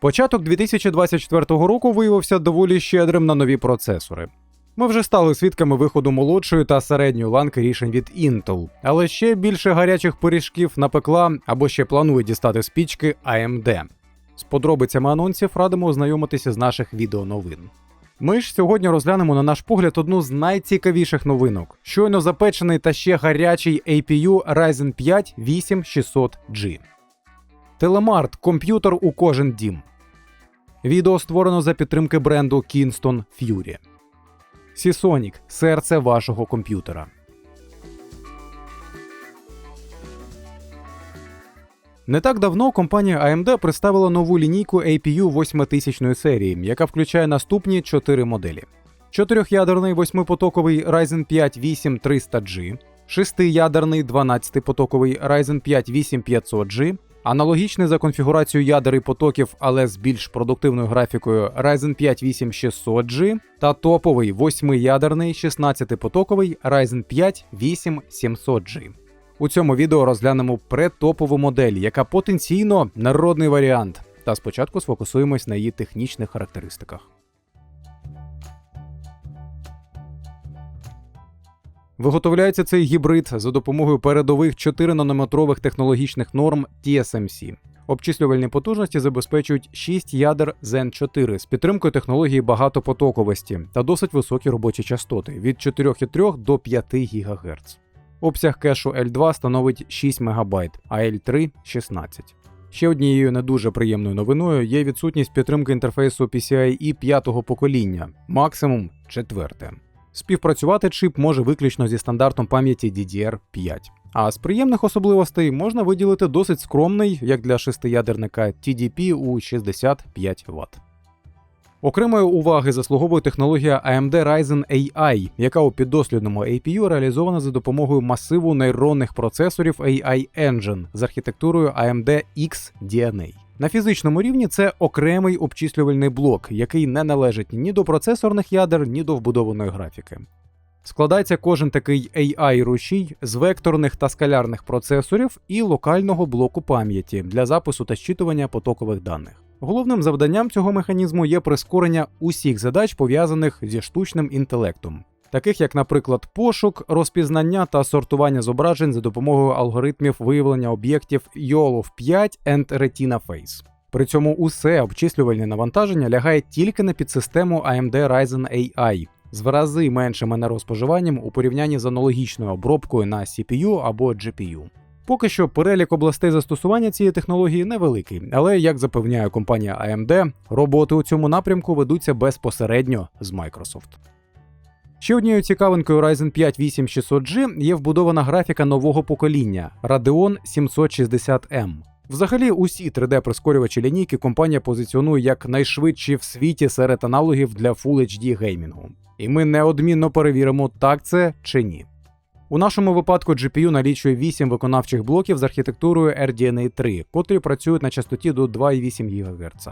Початок 2024 року виявився доволі щедрим на нові процесори. Ми вже стали свідками виходу молодшої та середньої ланки рішень від Intel, але ще більше гарячих пиріжків напекла або ще планує дістати спічки AMD. З подробицями анонсів радимо ознайомитися з наших відеоновин. Ми ж сьогодні розглянемо на наш погляд одну з найцікавіших новинок: щойно запечений та ще гарячий APU Ryzen 5 8600G. Телемарт комп'ютер у кожен дім. Відео створено за підтримки бренду Kingston Fury. Seasonic – серце вашого комп'ютера. Не так давно компанія AMD представила нову лінійку APU 8000 серії, яка включає наступні 4 моделі: 4-ядерний 8-потоковий Ryzen 5 8300G, 6-ядерний 12-потоковий Ryzen 5 8500G, аналогічний за конфігурацією ядер і потоків, але з більш продуктивною графікою Ryzen 5 8600G та топовий 8-ядерний 16-потоковий Ryzen 5 8700G. У цьому відео розглянемо претопову модель, яка потенційно народний варіант. Та спочатку сфокусуємось на її технічних характеристиках. Виготовляється цей гібрид за допомогою передових 4-нанометрових технологічних норм TSMC. Обчислювальні потужності забезпечують 6 ядер Zen 4 з підтримкою технології багатопотоковості та досить високі робочі частоти від 4,3 до 5 ГГц. Обсяг кешу L2 становить 6 МБ, а L3 16. Ще однією не дуже приємною новиною є відсутність підтримки інтерфейсу PCIe п'ятого покоління, максимум четверте. Співпрацювати чип може виключно зі стандартом пам'яті DDR5. А з приємних особливостей можна виділити досить скромний, як для шестиядерника, TDP у 65 Вт. Окремої уваги заслуговує технологія AMD Ryzen AI, яка у піддослідному APU реалізована за допомогою масиву нейронних процесорів AI Engine з архітектурою AMD XDNA. На фізичному рівні це окремий обчислювальний блок, який не належить ні до процесорних ядер, ні до вбудованої графіки. Складається кожен такий AI рушій з векторних та скалярних процесорів і локального блоку пам'яті для запису та щитування потокових даних. Головним завданням цього механізму є прискорення усіх задач, пов'язаних зі штучним інтелектом, таких як, наприклад, пошук, розпізнання та сортування зображень за допомогою алгоритмів виявлення об'єктів YOLOv 5 and Retina Face. При цьому усе обчислювальне навантаження лягає тільки на підсистему AMD Ryzen AI з в рази меншим енергоспоживанням у порівнянні з аналогічною обробкою на CPU або GPU. Поки що перелік областей застосування цієї технології невеликий, але як запевняє компанія AMD, роботи у цьому напрямку ведуться безпосередньо з Microsoft. Ще однією цікавинкою Ryzen 5 8600G є вбудована графіка нового покоління Radeon 760M. Взагалі, усі 3D-прискорювачі лінійки компанія позиціонує як найшвидші в світі серед аналогів для Full HD геймінгу. І ми неодмінно перевіримо, так це чи ні. У нашому випадку GPU налічує 8 виконавчих блоків з архітектурою RDNA 3, котрі працюють на частоті до 2,8 ГГц.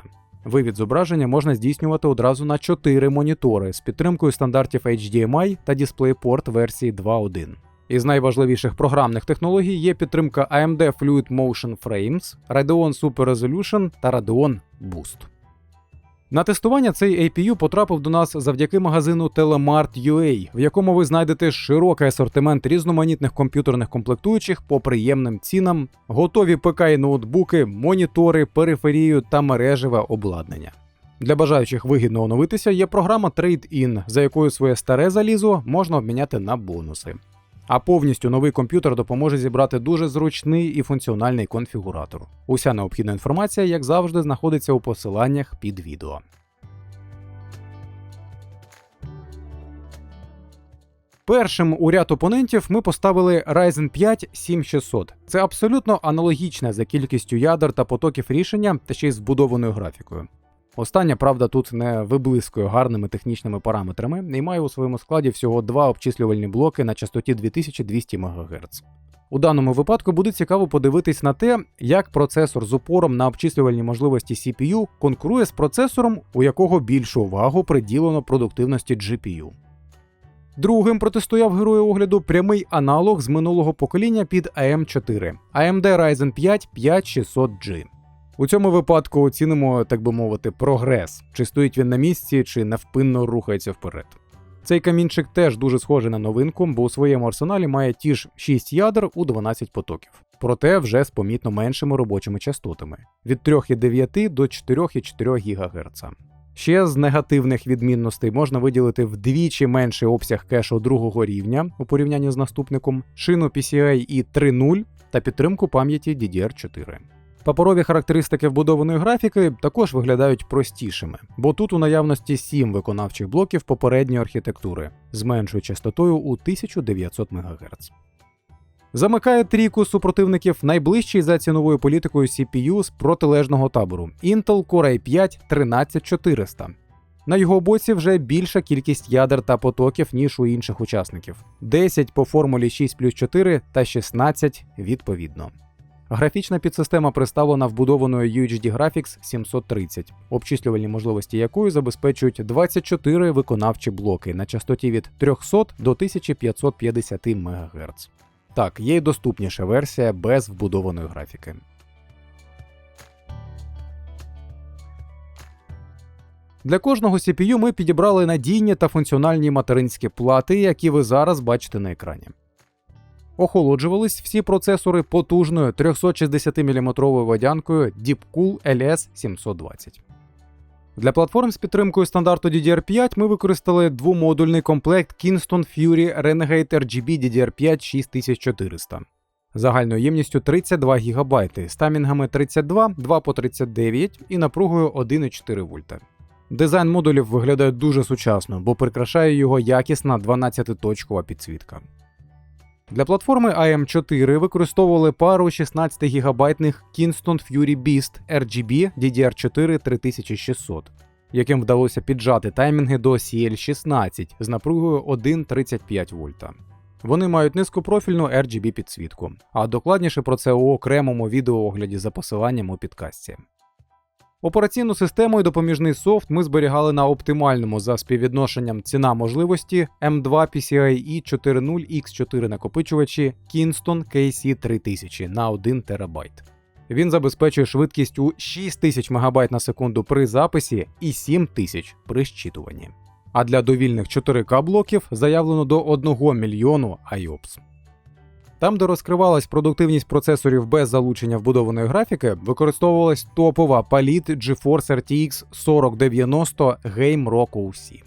Вивід зображення можна здійснювати одразу на 4 монітори з підтримкою стандартів HDMI та DisplayPort версії 2.1. Із найважливіших програмних технологій є підтримка AMD Fluid Motion Frames, Radeon Super Resolution та Radeon Boost. На тестування цей APU потрапив до нас завдяки магазину Telemart.ua, в якому ви знайдете широкий асортимент різноманітних комп'ютерних комплектуючих по приємним цінам, готові ПК і ноутбуки, монітори, периферію та мережеве обладнання. Для бажаючих вигідно оновитися є програма Trade-in, за якою своє старе залізо можна обміняти на бонуси. А повністю новий комп'ютер допоможе зібрати дуже зручний і функціональний конфігуратор. Уся необхідна інформація, як завжди, знаходиться у посиланнях під відео. Першим у ряд опонентів ми поставили Ryzen 5 7600. Це абсолютно аналогічне за кількістю ядер та потоків рішення, та ще й з вбудованою графікою. Остання, правда, тут не виблискує гарними технічними параметрами і має у своєму складі всього два обчислювальні блоки на частоті 2200 МГц. У даному випадку буде цікаво подивитись на те, як процесор з упором на обчислювальні можливості CPU конкурує з процесором, у якого більшу увагу приділено продуктивності GPU. Другим протистояв герою огляду прямий аналог з минулого покоління під AM4 AMD Ryzen 5 5600G. У цьому випадку оцінимо, так би мовити, прогрес, чи стоїть він на місці, чи невпинно рухається вперед. Цей камінчик теж дуже схожий на новинку, бо у своєму арсеналі має ті ж 6 ядер у 12 потоків, проте вже з помітно меншими робочими частотами від 3,9 до 4,4 ГГц. Ще з негативних відмінностей можна виділити вдвічі менший обсяг кешу другого рівня у порівнянні з наступником, шину PCI i3.0 та підтримку пам'яті DDR4. Паперові характеристики вбудованої графіки також виглядають простішими, бо тут у наявності 7 виконавчих блоків попередньої архітектури з меншою частотою у 1900 МГц. Замикає трійку супротивників найближчий за ціновою політикою CPU з протилежного табору Intel Core i5 13400. На його боці вже більша кількість ядер та потоків, ніж у інших учасників: 10 по формулі 6 плюс 4 та 16 відповідно. Графічна підсистема представлена вбудованою UHD Graphics 730, обчислювальні можливості якої забезпечують 24 виконавчі блоки на частоті від 300 до 1550 МГц. Так, є й доступніша версія без вбудованої графіки. Для кожного CPU ми підібрали надійні та функціональні материнські плати, які ви зараз бачите на екрані. Охолоджувались всі процесори потужною 360-мм водянкою Deepcool LS720. Для платформ з підтримкою стандарту DDR5 ми використали двомодульний комплект Kingston Fury Renegade RGB DDR5 6400 загальною ємністю 32 ГБ з таймінгами 32, 2 по 39 і напругою 1,4 вольта. Дизайн модулів виглядає дуже сучасно, бо прикрашає його якісна 12-точкова підсвітка. Для платформи AM4 використовували пару 16 гігабайтних Kingston Fury Beast RGB DDR4 3600, яким вдалося піджати таймінги до CL16 з напругою 1,35 вольта. Вони мають низькопрофільну RGB підсвітку, а докладніше про це у окремому відеоогляді за посиланням у підкасті. Операційну систему і допоміжний софт ми зберігали на оптимальному за співвідношенням ціна можливості M2 PCIe 4.0 X4 накопичувачі Kingston KC3000 на 1 ТБ. Він забезпечує швидкість у 6000 МБ на секунду при записі і 7000 при щитуванні. А для довільних 4К блоків заявлено до 1 мільйону IOPS. Там, де розкривалась продуктивність процесорів без залучення вбудованої графіки, використовувалась топова паліт GeForce RTX 4090 Game Rock OC.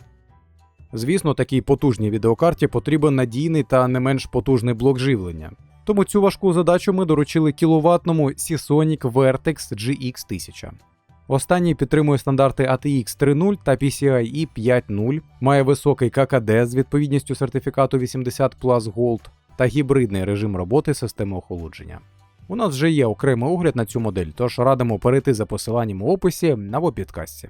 Звісно, такій потужній відеокарті потрібен надійний та не менш потужний блок живлення. Тому цю важку задачу ми доручили кіловатному Seasonic Vertex GX 1000. Останній підтримує стандарти ATX 3.0 та PCIe 5.0, має високий ККД з відповідністю сертифікату 80 Plus Gold, та гібридний режим роботи системи охолодження. У нас вже є окремий огляд на цю модель, тож радимо перейти за посиланням у описі або підкасті.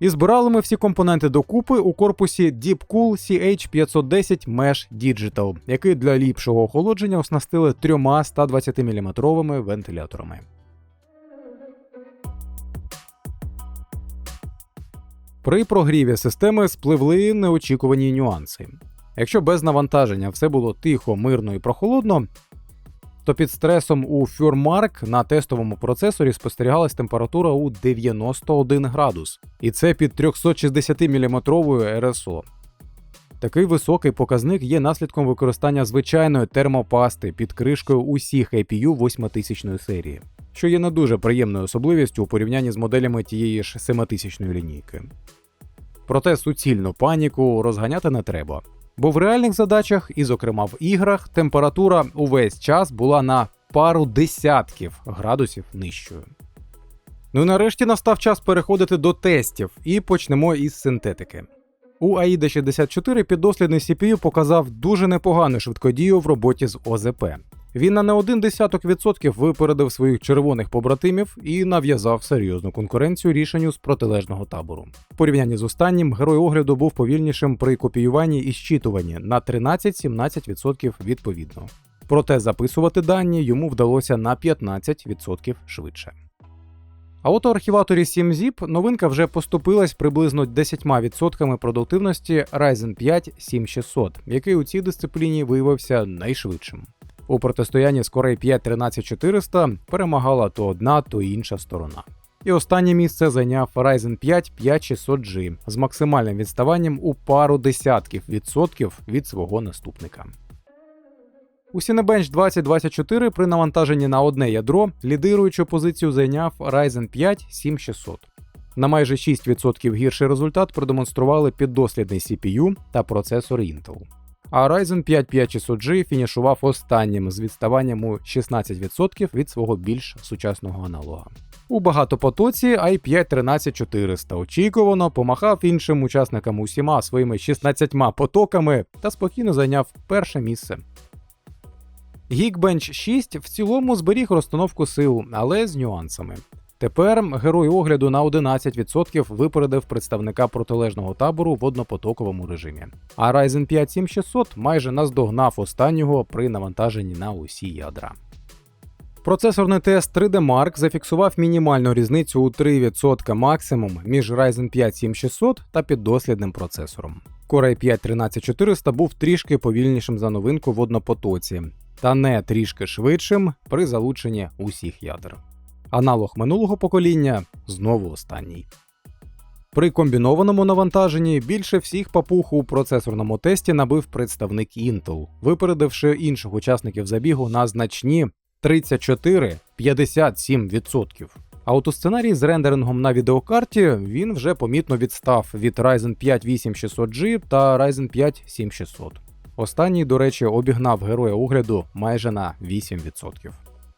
І збирали ми всі компоненти докупи у корпусі Deepcool CH510 Mesh Digital, який для ліпшого охолодження оснастили трьома 120 мм вентиляторами. При прогріві системи спливли неочікувані нюанси. Якщо без навантаження все було тихо, мирно і прохолодно, то під стресом у Furmark на тестовому процесорі спостерігалась температура у 91 градус, і це під 360-мм РСО. Такий високий показник є наслідком використання звичайної термопасти під кришкою усіх APU 8000 серії, що є не дуже приємною особливістю у порівнянні з моделями тієї ж 7000 лінійки. Проте суцільну паніку розганяти не треба. Бо в реальних задачах, і, зокрема, в іграх, температура увесь час була на пару десятків градусів нижчою. Ну і нарешті настав час переходити до тестів, і почнемо із синтетики. У AIDA 64 піддослідний CPU показав дуже непогану швидкодію в роботі з ОЗП. Він на не один десяток відсотків випередив своїх червоних побратимів і нав'язав серйозну конкуренцію рішенню з протилежного табору. В порівнянні з останнім герой огляду був повільнішим при копіюванні і щитуванні на 13-17% відповідно. Проте записувати дані йому вдалося на 15% швидше. А от у архіваторі 7-ZIP новинка вже поступилась приблизно 10% продуктивності Ryzen 5 7600, який у цій дисципліні виявився найшвидшим. У протистоянні з Core i 5 13400 перемагала то одна, то інша сторона. І останнє місце зайняв Ryzen 5 5600G з максимальним відставанням у пару десятків відсотків від свого наступника. У Cinebench 2024 при навантаженні на одне ядро лідируючу позицію зайняв Ryzen 5 7600. На майже 6% гірший результат продемонстрували піддослідний CPU та процесор Intel. А Ryzen 5 5600G фінішував останнім з відставанням у 16% від свого більш сучасного аналога. У багатопотоці i5 13400 очікувано помахав іншим учасникам усіма своїми 16 потоками та спокійно зайняв перше місце. Geekbench 6 в цілому зберіг розстановку сил, але з нюансами. Тепер герой огляду на 11% випередив представника протилежного табору в однопотоковому режимі. А Ryzen 5 7600 майже наздогнав останнього при навантаженні на усі ядра. Процесорний тест 3D Mark зафіксував мінімальну різницю у 3% максимум між Ryzen 5 7600 та піддослідним процесором. Core i 5 13400 був трішки повільнішим за новинку в однопотоці, та не трішки швидшим при залученні усіх ядер. Аналог минулого покоління знову останній. При комбінованому навантаженні більше всіх папух у процесорному тесті набив представник Intel, випередивши інших учасників забігу на значні 34-57%. А от у сценарії з рендерингом на відеокарті він вже помітно відстав від Ryzen 5 8600G та Ryzen 5 7600. Останній, до речі, обігнав героя огляду майже на 8%.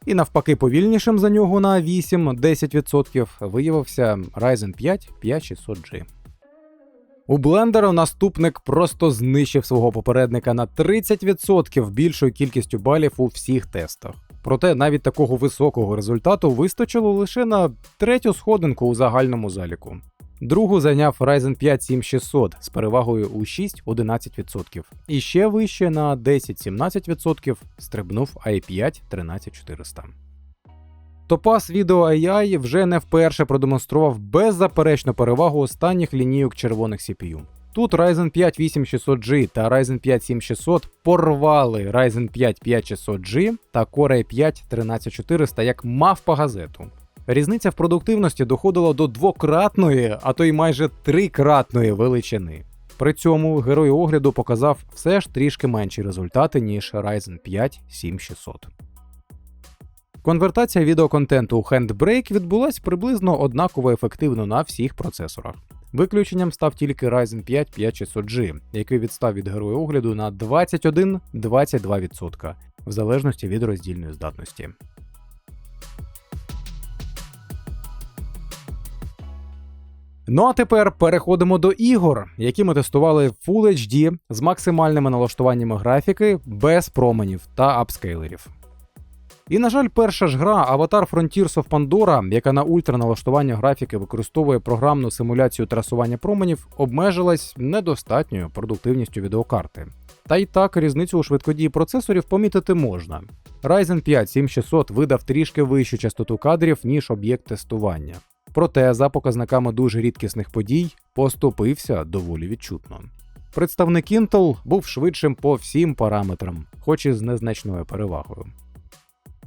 І навпаки, повільнішим за нього на 8-10% виявився Ryzen 5 5600G. У Blender наступник просто знищив свого попередника на 30% більшою кількістю балів у всіх тестах. Проте навіть такого високого результату вистачило лише на третю сходинку у загальному заліку. Другу зайняв Ryzen 5 7600 з перевагою у 6-11%. І ще вище на 10-17% стрибнув i5 13400. Topaz Video AI вже не вперше продемонстрував беззаперечну перевагу останніх лінійок червоних CPU. Тут Ryzen 5 8600G та Ryzen 5 7600 порвали Ryzen 5 5600G та Core i 5 13400 як мавпа газету. Різниця в продуктивності доходила до двократної, а то й майже трикратної величини. При цьому герой огляду показав все ж трішки менші результати, ніж Ryzen 5 7600. Конвертація відеоконтенту у Handbrake відбулась приблизно однаково ефективно на всіх процесорах. Виключенням став тільки Ryzen 5 5600G, який відстав від героя огляду на 21-22%, в залежності від роздільної здатності. Ну а тепер переходимо до ігор, які ми тестували в Full HD з максимальними налаштуваннями графіки, без променів та апскейлерів. І, на жаль, перша ж гра Avatar Frontiers of Pandora, яка на ультраналаштування графіки використовує програмну симуляцію трасування променів, обмежилась недостатньою продуктивністю відеокарти. Та й так різницю у швидкодії процесорів помітити можна. Ryzen 5 7600 видав трішки вищу частоту кадрів, ніж об'єкт тестування. Проте, за показниками дуже рідкісних подій, поступився доволі відчутно. Представник Intel був швидшим по всім параметрам, хоч і з незначною перевагою.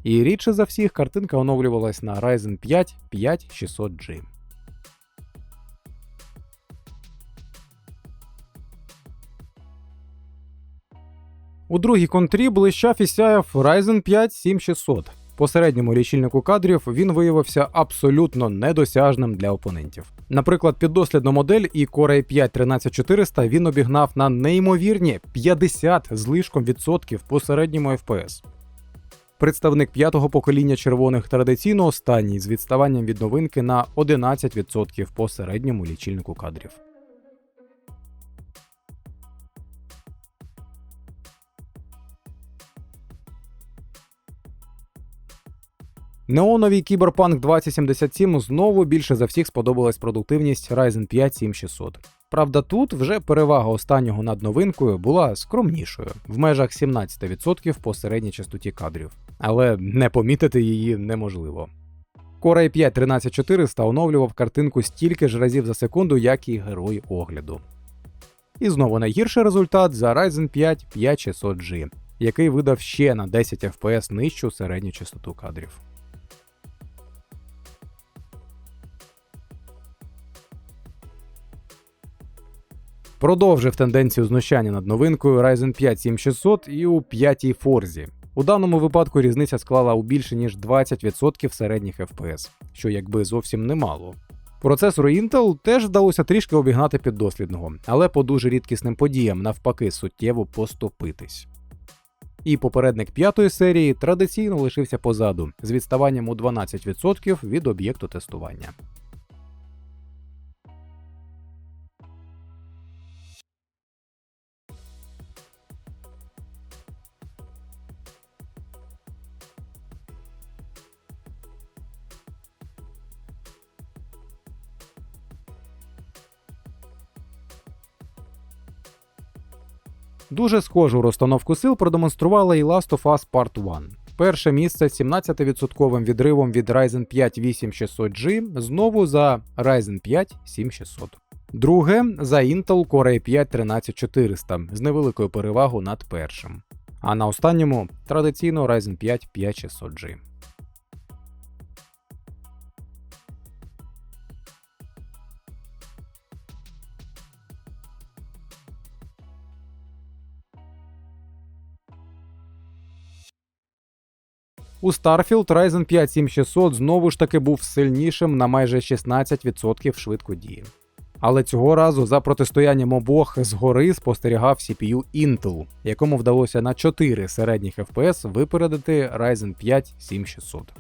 І рідше за всіх картинка оновлювалась на Ryzen 5 5600G. У другій контрі блищав і сяяв Ryzen 5 7600. По середньому лічильнику кадрів він виявився абсолютно недосяжним для опонентів. Наприклад, піддослідну модель і Core i 5 13400 він обігнав на неймовірні 50 з лишком відсотків по середньому FPS. Представник п'ятого покоління червоних традиційно останній з відставанням від новинки на 11% по середньому лічильнику кадрів. Неоновій Cyberpunk 2077 знову більше за всіх сподобалась продуктивність Ryzen 5 7600. Правда, тут вже перевага останнього над новинкою була скромнішою в межах 17% по середній частоті кадрів, але не помітити її неможливо. Core i 5 13400 оновлював картинку стільки ж разів за секунду, як і герой огляду. І знову найгірший результат за Ryzen 5 5600G. який видав ще на 10 FPS нижчу середню частоту кадрів. Продовжив тенденцію знущання над новинкою Ryzen 5 7600 і у п'ятій форзі. У даному випадку різниця склала у більше ніж 20% середніх FPS, що якби зовсім немало. Процесору Intel теж вдалося трішки обігнати піддослідного, але по дуже рідкісним подіям навпаки суттєво поступитись. І попередник п'ятої серії традиційно лишився позаду з відставанням у 12% від об'єкту тестування. Дуже схожу розстановку сил продемонструвала і Last of Us Part 1. Перше місце з 17% відривом від Ryzen 5 8600G знову за Ryzen 5 7600. Друге за Intel Core i 5 13400 з невеликою перевагою над першим. А на останньому традиційно Ryzen 5 5600G. У Starfield Ryzen 5 7600 знову ж таки був сильнішим на майже 16% швидкодії. Але цього разу за протистоянням обох згори спостерігав CPU Intel, якому вдалося на 4 середніх FPS випередити Ryzen 5 7600.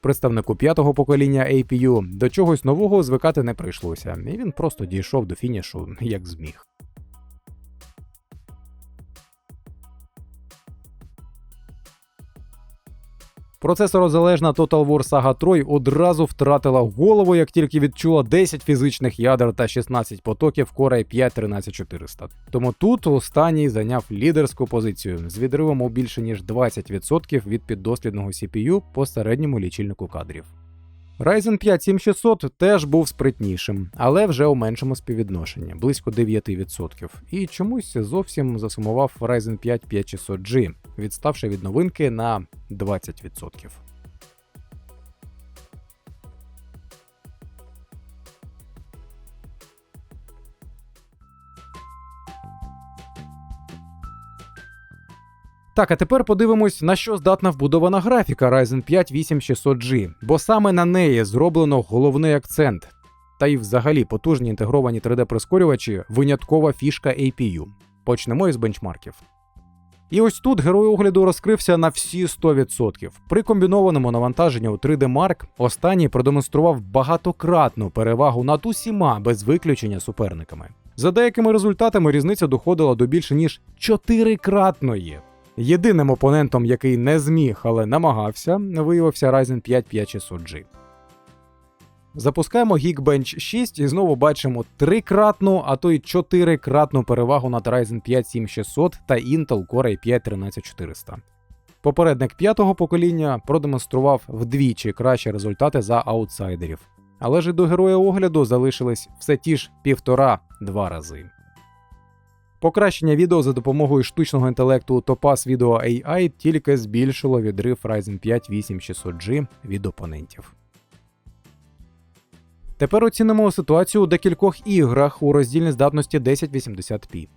Представнику п'ятого покоління APU до чогось нового звикати не прийшлося, і він просто дійшов до фінішу як зміг. Процесорозалежна Total War Saga Troy одразу втратила голову, як тільки відчула 10 фізичних ядер та 16 потоків Core i 5 13400. Тому тут останній зайняв лідерську позицію з відривом у більше ніж 20% від піддослідного CPU по середньому лічильнику кадрів. Ryzen 5 7600 теж був спритнішим, але вже у меншому співвідношенні близько 9%. І чомусь зовсім засумував Ryzen 5 5600G, відставши від новинки на 20%. Так, а тепер подивимось, на що здатна вбудована графіка Ryzen 5 8600G, бо саме на неї зроблено головний акцент. Та й взагалі потужні інтегровані 3D-прискорювачі виняткова фішка APU. Почнемо із бенчмарків. І ось тут герой огляду розкрився на всі 100%. При комбінованому навантаженні у 3D Mark останній продемонстрував багатократну перевагу над усіма без виключення суперниками. За деякими результатами різниця доходила до більше ніж чотирикратної. Єдиним опонентом, який не зміг, але намагався, виявився Ryzen 5 5600G. Запускаємо Geekbench 6 і знову бачимо трикратну, а то й чотирикратну перевагу над Ryzen 5 7600 та Intel Core i 5 13400. Попередник п'ятого покоління продемонстрував вдвічі кращі результати за аутсайдерів. Але ж і до героя огляду залишились все ті ж півтора-два рази. Покращення відео за допомогою штучного інтелекту Topaz Video AI тільки збільшило відрив Ryzen 5 8600G від опонентів. Тепер оцінимо ситуацію у декількох іграх у роздільній здатності 1080p.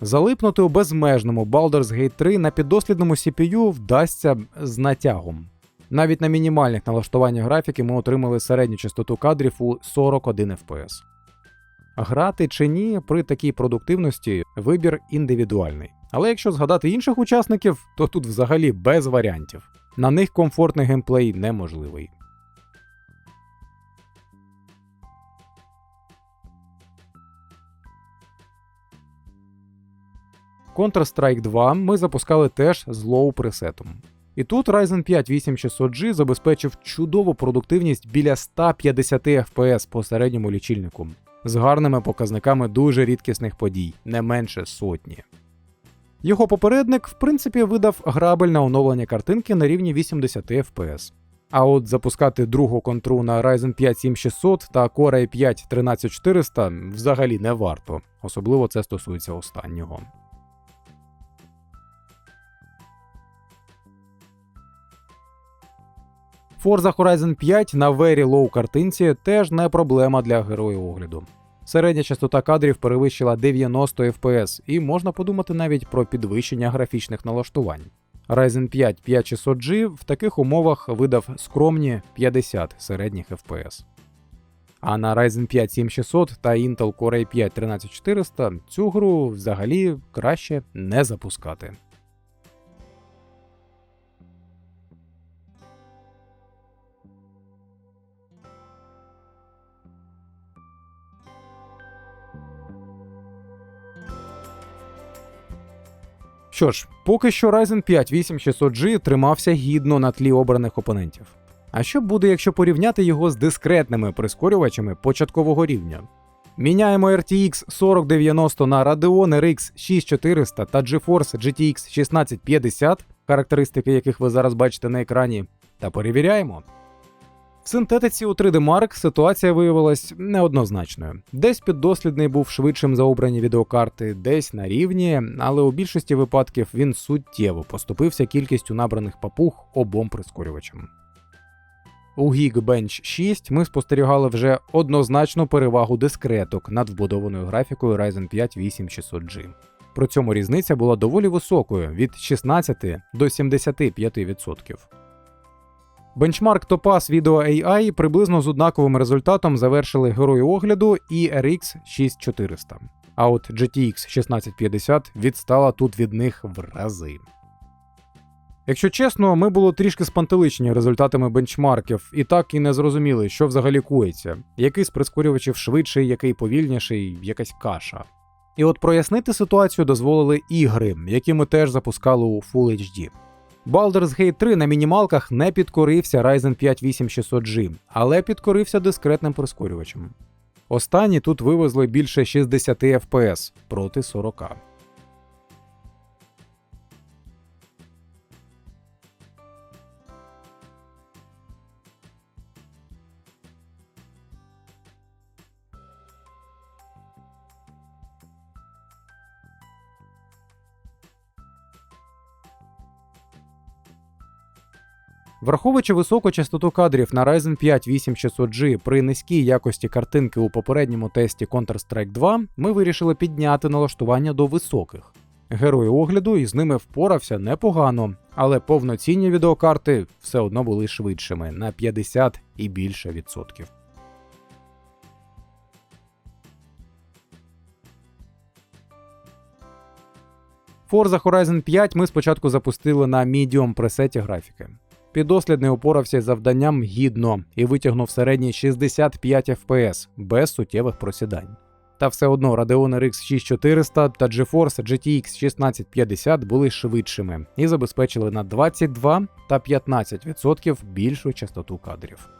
Залипнути у безмежному Baldur's Gate 3 на піддослідному CPU вдасться з натягом. Навіть на мінімальних налаштуваннях графіки ми отримали середню частоту кадрів у 41 FPS. Грати чи ні при такій продуктивності вибір індивідуальний. Але якщо згадати інших учасників, то тут взагалі без варіантів. На них комфортний геймплей неможливий. Counter-Strike 2 ми запускали теж з лоу пресетом. І тут Ryzen 5 8600G забезпечив чудову продуктивність біля 150 FPS по середньому лічильнику, з гарними показниками дуже рідкісних подій, не менше сотні. Його попередник, в принципі, видав грабельне оновлення картинки на рівні 80 FPS. А от запускати другу контру на Ryzen 5 7600 та Core i 5 13400 взагалі не варто, особливо це стосується останнього. Forza Horizon 5 на Very Low картинці теж не проблема для героїв огляду. Середня частота кадрів перевищила 90 FPS, і можна подумати навіть про підвищення графічних налаштувань. Ryzen 5 5600G в таких умовах видав скромні 50 середніх FPS. А на Ryzen 5 7600 та Intel Core i 5 13400 цю гру взагалі краще не запускати. Що ж, поки що Ryzen 5 8600G тримався гідно на тлі обраних опонентів. А що буде, якщо порівняти його з дискретними прискорювачами початкового рівня? Міняємо RTX 4090 на Radeon RX 6400 та GeForce GTX 1650, характеристики яких ви зараз бачите на екрані, та перевіряємо. В синтетиці у 3D Mark ситуація виявилась неоднозначною. Десь піддослідний був швидшим за обрані відеокарти, десь на рівні, але у більшості випадків він суттєво поступився кількістю набраних папуг обом прискорювачам. У Geekbench 6 ми спостерігали вже однозначну перевагу дискреток над вбудованою графікою Ryzen 5 8600G. При цьому різниця була доволі високою від 16 до 75%. Бенчмарк Topaz Video AI приблизно з однаковим результатом завершили герої огляду і RX 6400. А от GTX 1650 відстала тут від них в рази. Якщо чесно, ми були трішки спантеличені результатами бенчмарків і так і не зрозуміли, що взагалі кується, який з прискорювачів швидший, який повільніший, якась каша. І от прояснити ситуацію дозволили ігри, які ми теж запускали у Full HD. Baldur's Gate 3 на мінімалках не підкорився Ryzen 5 8600G, але підкорився дискретним прискорювачем. Останні тут вивезли більше 60 FPS проти 40. Враховуючи високу частоту кадрів на Ryzen 5 8600G при низькій якості картинки у попередньому тесті Counter-Strike 2, ми вирішили підняти налаштування до високих. Герой огляду із ними впорався непогано, але повноцінні відеокарти все одно були швидшими на 50 і більше відсотків. Forza Horizon 5 ми спочатку запустили на Medium пресеті графіки. Підослідний упорався із завданням гідно і витягнув середній 65 FPS без суттєвих просідань. Та все одно Radeon RX 6400 та GeForce GTX 1650 були швидшими і забезпечили на 22 та 15% більшу частоту кадрів.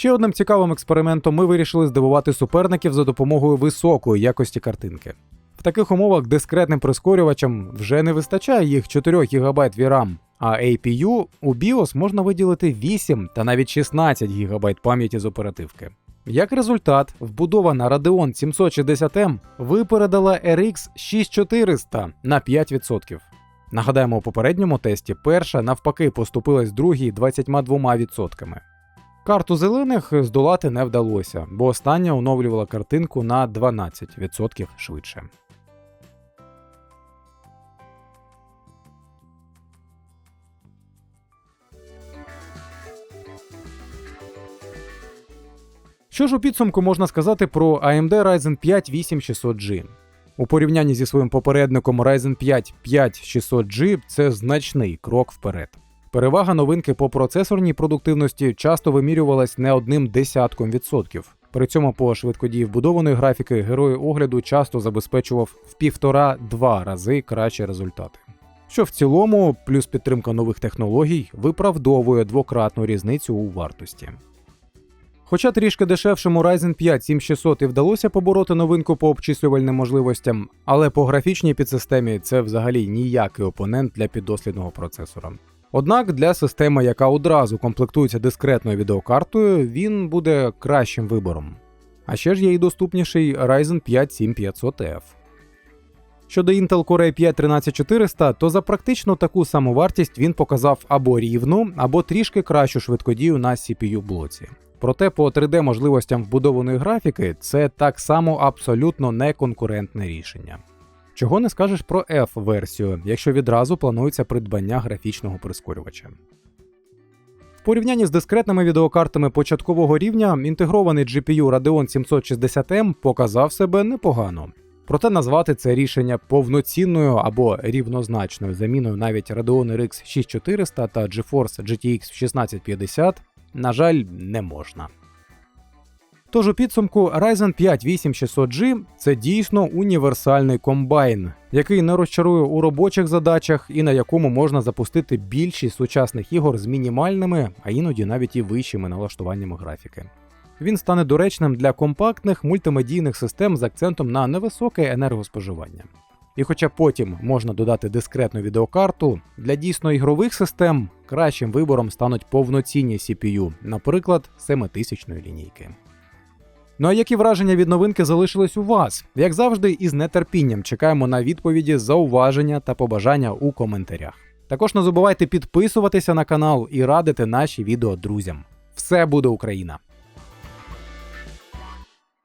Ще одним цікавим експериментом ми вирішили здивувати суперників за допомогою високої якості картинки. В таких умовах дискретним прискорювачам вже не вистачає їх 4 ГБ VRAM, а APU у BIOS можна виділити 8 та навіть 16 ГБ пам'яті з оперативки. Як результат, вбудована Radeon 760M випередила RX 6400 на 5%. Нагадаємо, у попередньому тесті перша навпаки поступилась другій 22%. Карту зелених здолати не вдалося, бо остання оновлювала картинку на 12% швидше. Що ж у підсумку можна сказати про AMD Ryzen 5 8600G? У порівнянні зі своїм попередником Ryzen 5 5600G це значний крок вперед. Перевага новинки по процесорній продуктивності часто вимірювалась не одним десятком відсотків. При цьому по швидкодії вбудованої графіки герої огляду часто забезпечував в півтора-два рази кращі результати. Що в цілому, плюс підтримка нових технологій виправдовує двократну різницю у вартості. Хоча трішки дешевшому Ryzen 5 7600 і вдалося побороти новинку по обчислювальним можливостям, але по графічній підсистемі це взагалі ніякий опонент для піддослідного процесора. Однак для системи, яка одразу комплектується дискретною відеокартою, він буде кращим вибором. А ще ж є й доступніший Ryzen 5 7500F. Щодо Intel Core i5 13400, то за практично таку саму вартість він показав або рівну, або трішки кращу швидкодію на CPU блоці. Проте по 3D можливостям вбудованої графіки це так само абсолютно неконкурентне рішення. Чого не скажеш про F-версію, якщо відразу планується придбання графічного прискорювача. В порівнянні з дискретними відеокартами початкового рівня інтегрований GPU Radeon 760M показав себе непогано. Проте назвати це рішення повноцінною або рівнозначною заміною навіть Radeon RX 6400 та GeForce GTX 1650, на жаль, не можна. Тож у підсумку Ryzen 5 8600G це дійсно універсальний комбайн, який не розчарує у робочих задачах і на якому можна запустити більшість сучасних ігор з мінімальними, а іноді навіть і вищими налаштуваннями графіки. Він стане доречним для компактних мультимедійних систем з акцентом на невисоке енергоспоживання. І хоча потім можна додати дискретну відеокарту, для дійсно ігрових систем кращим вибором стануть повноцінні CPU, наприклад, 7000 лінійки. Ну а які враження від новинки залишились у вас? Як завжди, із нетерпінням чекаємо на відповіді, зауваження та побажання у коментарях. Також не забувайте підписуватися на канал і радити наші відео друзям. Все буде Україна!